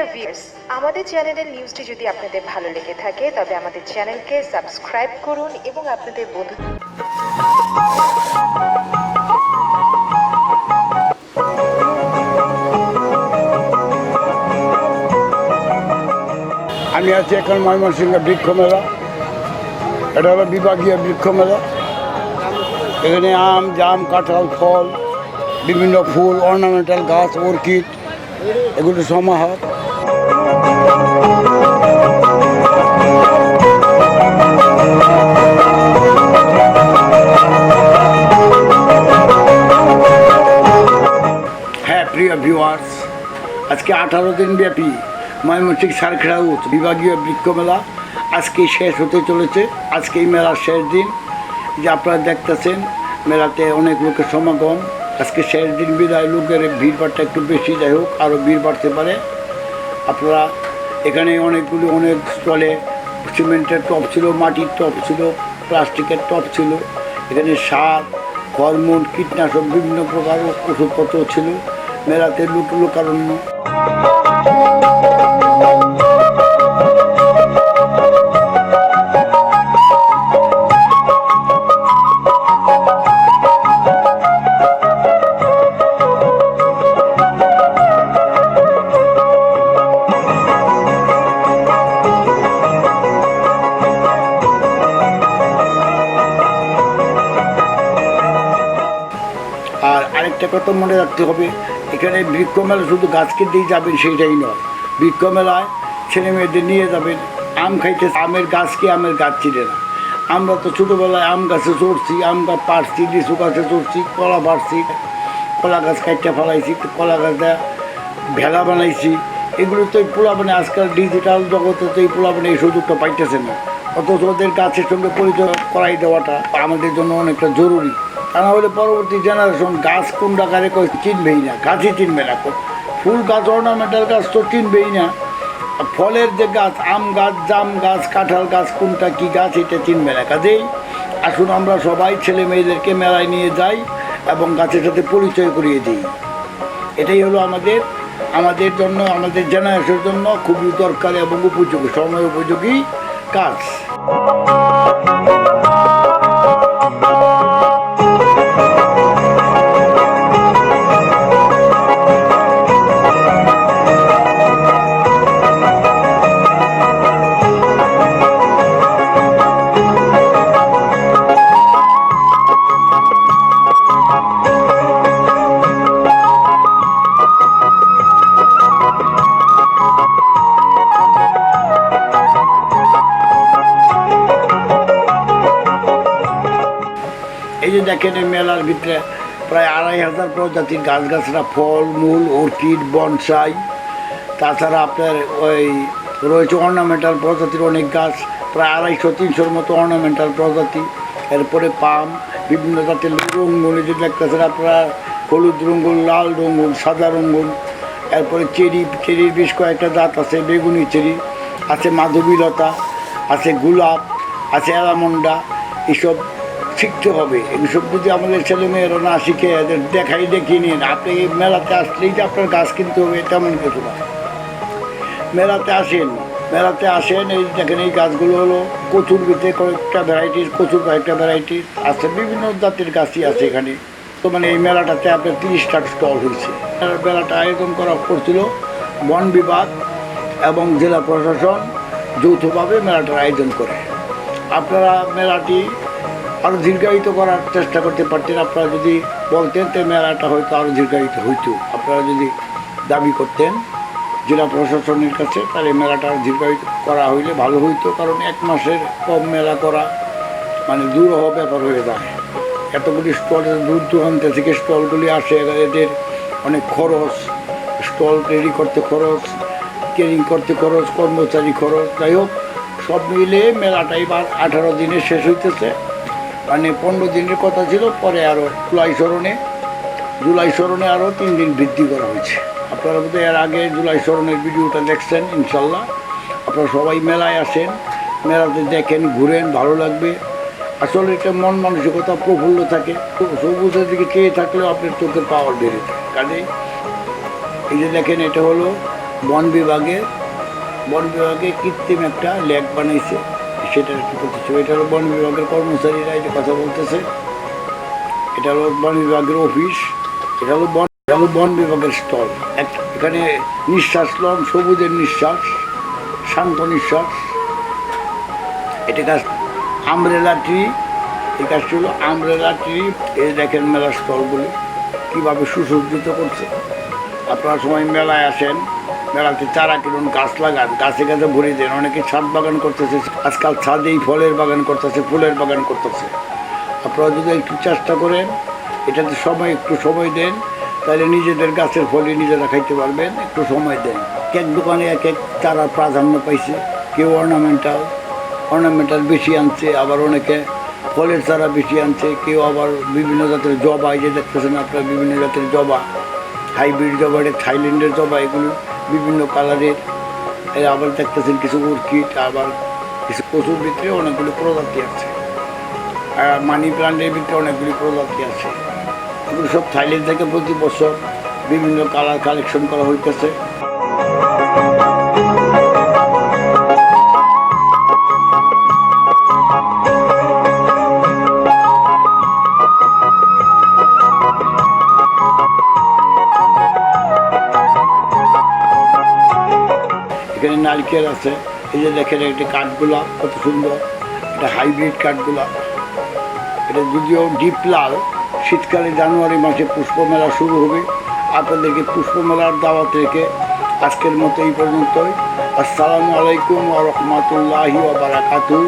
Dear viewers আমাদের চ্যানেলের নিউজটি যদি আপনাদের ভালো লেগে থাকে, তবে আমাদের চ্যানেলকে সাবস্ক্রাইব করুন এবং আপনাদের বন্ধু আমি আছি এখন ময়মনসিংহ বৃক্ষ মেলা। এটা হলো বিভাগীয় বৃক্ষ মেলা। এখানে আম, জাম, কাঁঠাল, ফল, বিভিন্ন ফুল, অর্নামেন্টাল গাছ, অর্কিড, এগুলো সমাহার। ভিউয়ার্স আজকে আঠারো দিন ব্যাপী ময়মনসিংহ সারখেড়া হাউস বিভাগীয় বৃক্ষ মেলা আজকে শেষ হতে চলেছে। আজকে এই মেলার শেষ দিন। যে আপনারা দেখতেছেন, মেলাতে অনেক লোকের সমাগম। আজকে শেষ দিন, বিদায়, লোকের ভিড়ভাড়টা একটু বেশি। যাই হোক আরও ভিড় বাড়তে পারে। আপনারা এখানে অনেকগুলি অনেক স্টলে সিমেন্টের টপ ছিল, মাটির টপ ছিল, প্লাস্টিকের টপ ছিল, এখানে সার, হরমোন, কীটনাশক বিভিন্ন প্রকার ওষুধপত্র ছিল, মেলাতে লোক লোকারণ্য। আরেকটা কথা মনে রাখতে হবে। এখানে বৃক্ষ মেলা শুধু গাছ কিনতেই যাবেন সেইটাই নয়। বৃক্ষ মেলায় ছেলে মেয়েদের নিয়ে যাবেন, আম খাইতে আমের গাছ কি আমের গাছ চিনে না। আমরা তো ছোটোবেলায় আম গাছে চড়ছি, আম গাছ পাড়ছি, লিচু গাছে চড়ছি, কলা পাড়ছি, কলা গাছ কাইটটা ফেলাইছি, কলা গাছটা ভেলা বানাইছি। এগুলো তো এই পোলাপানে আজকাল ডিজিটাল জগতে তো এই পোলাপানে এই সুযোগটা পাইতেছে না। অথচ ওদের গাছের সঙ্গে পরিচয় করাই দেওয়াটা আমাদের জন্য অনেকটা জরুরি। তা না হলে পরবর্তী জেনারেশন গাছ কোন ডাকারে কই চিনবেই না। গাছই চিনবে না ফুল গাছ অর্নামেন্টাল গাছ তো চিনবেই না। ফলের যে গাছ, আম গাছ, জাম গাছ, কাঁঠাল গাছ, কোনটা কি গাছ, এটা চিনবে না। কাজেই আসুন আমরা সবাই ছেলে মেয়েদেরকে মেলায় নিয়ে যাই এবং গাছের সাথে পরিচয় করিয়ে দিই। এটাই হলো আমাদের আমাদের জন্য, আমাদের জেনারেশনের জন্য খুবই দরকার এবং উপযোগী, সময় উপযোগী কাজ। এই যে দেখেন এই মেলার ভিতরে প্রায় আড়াই হাজার প্রজাতির গাছগাছরা ফল মূল অর্কিড, বনসাই। তাছাড়া আপনার ওই রয়েছে অর্নামেন্টাল প্রজাতির অনেক গাছ, প্রায় আড়াইশো, তিনশোর মতো অর্নামেন্টাল প্রজাতি। এরপরে পাম, বিভিন্ন জাতের রঙ্গুন এই যে দেখতেছেন আপনারা, হলুদ রঙ্গুন, লাল রঙ্গুন, সাদা রঙ্গুন। এরপরে চেরি, চেরির বেশ কয়েকটা জাত আছে, বেগুনি চেরি, আছে মাধবীলতা, আছে গোলাপ, আছে অ্যালামন্ডা, এসব শিখতে হবে। এইসব যদি আমাদের ছেলে মেয়েরা না শিখে, এদের দেখাই দেখিয়ে নিন আপনি এই মেলাতে আসলেই যে আপনার গাছ কিনতে হবে তেমন কিছু না। মেলাতে আসেন মেলাতে আসেন, এই দেখেন এই গাছগুলো হলো কচুর ভিতরে কয়েকটা ভ্যারাইটির কচুর কয়েকটা ভ্যারাইটির আছে, বিভিন্ন জাতের গাছই আছে এখানে। তো মানে এই মেলাটাতে আপনার তিরিশটা স্টল হয়েছে। মেলাটা আয়োজন করা করছিল বন বিভাগ এবং জেলা প্রশাসন যৌথভাবে মেলাটার আয়োজন করে। আপনারা মেলাটি আরও দীর্ঘায়িত করার চেষ্টা করতে পারতেন। আপনারা যদি বলতেন, তো মেলাটা হয়তো আরও দীর্ঘায়িত হইতো। আপনারা যদি দাবি করতেন জেলা প্রশাসনের কাছে, তাহলে মেলাটা আরও দীর্ঘায়িত করা হইলে ভালো হইতো, কারণ এক মাসের কম মেলা করা মানে দুরহ ব্যাপার হয়ে যায়। এতগুলি স্টল, দূর দূরান্ত থেকে স্টলগুলি আসে, এদের অনেক খরচ, স্টল রেডি করতে খরচ ট্রেনিং করতে খরচ, কর্মচারী খরচ। যাই হোক, সব মিলে মেলাটা এবার আঠারো দিনে শেষ হইতেছে। মানে পনেরো দিনের কথা ছিল, পরে আরও জুলাই স্মরণে জুলাই স্মরণে আরও তিন দিন বৃদ্ধি করা হয়েছে। আপনারা বোধহয় এর আগে জুলাই স্মরণের ভিডিওটা দেখছেন, ইনশাল্লাহ। আপনারা সবাই মেলায় আসেন, মেলাতে দেখেন, ঘুরেন, ভালো লাগবে। আসলে এটা মন মানসিকতা প্রফুল্ল থাকে। সবুজের দিকে চেয়ে থাকলেও আপনার চোখের পাওয়ার বেড়ে যায়। কাজেই এই যে দেখেন, এটা হলো বন বিভাগে বন বিভাগে কৃত্রিম একটা লেক বানাইছে। সেটার কি করতেছে এটা হলো বন বিভাগের কর্মচারীরা এটা কথা বলতেছে। এটা হলো বন বিভাগের অফিস, এটা হলো বন, এটা হলো বন বিভাগের স্টল। এখানে নিঃশ্বাস লন, সবুজের নিঃশ্বাস, শান্ত নিঃশ্বাস। এটা গাছ আমরেলা ট্রি, এই গাছটি হলো আমরেলা ট্রি। এই দেখেন মেলার স্টলগুলি কীভাবে সুসজ্জিত করছে। আপনারা সময় মেলায় আসেন। মেলাতে চারা কিনুন, গাছ লাগান, গাছে গাছে ভরে দেন, অনেকে ছাদ বাগান করতেছে, আজকাল ছাদেই ফলের বাগান করতেছে, ফুলের বাগান করতেছে। আপনারা যদি একটু চেষ্টা করেন, এটাতে সময়, একটু সময় দেন, তাহলে নিজেদের গাছের ফলে নিজেরা খাইতে পারবেন, একটু সময় দেন। কেক দোকানে এক এক চারা প্রাধান্য পাইছে, কেউ অর্নামেন্টাল অর্নামেন্টাল বেশি আনছে, আবার অনেকে ফলের চারা বেশি আনছে, কেউ আবার বিভিন্ন জাতের জবা, এই যে দেখতেছেন আপনার, বিভিন্ন জাতের জবা, হাইব্রিড জবা থাইল্যান্ডের জবা, এগুলো বিভিন্ন কালারের আবার দেখতেছেন কিছু অর্কিড আবার কিছু কচুর ভিতরে অনেকগুলি প্রজাতি আছে। আর মানি প্লান্টের ভিতরে অনেকগুলি প্রজাতি আছে। এগুলো সব থাইল্যান্ড থেকে প্রতি বছর বিভিন্ন কালার কালেকশন করা হইতেছে। এখানে নারকেল আছে। এই যে দেখেন একটা কাঠগুলো, কত সুন্দর। এটা হাইব্রিড কাঠগুলো। এটা যদিও ডিপ লাল, শীতকালে জানুয়ারি মাসে পুষ্পমেলা শুরু হবে। আপনাদেরকে পুষ্পমেলার দাওয়াত রেখে আজকের মতো এই পর্যন্তই। আসসালামু আলাইকুম আ রহমতুল্লাহি বারাকাতু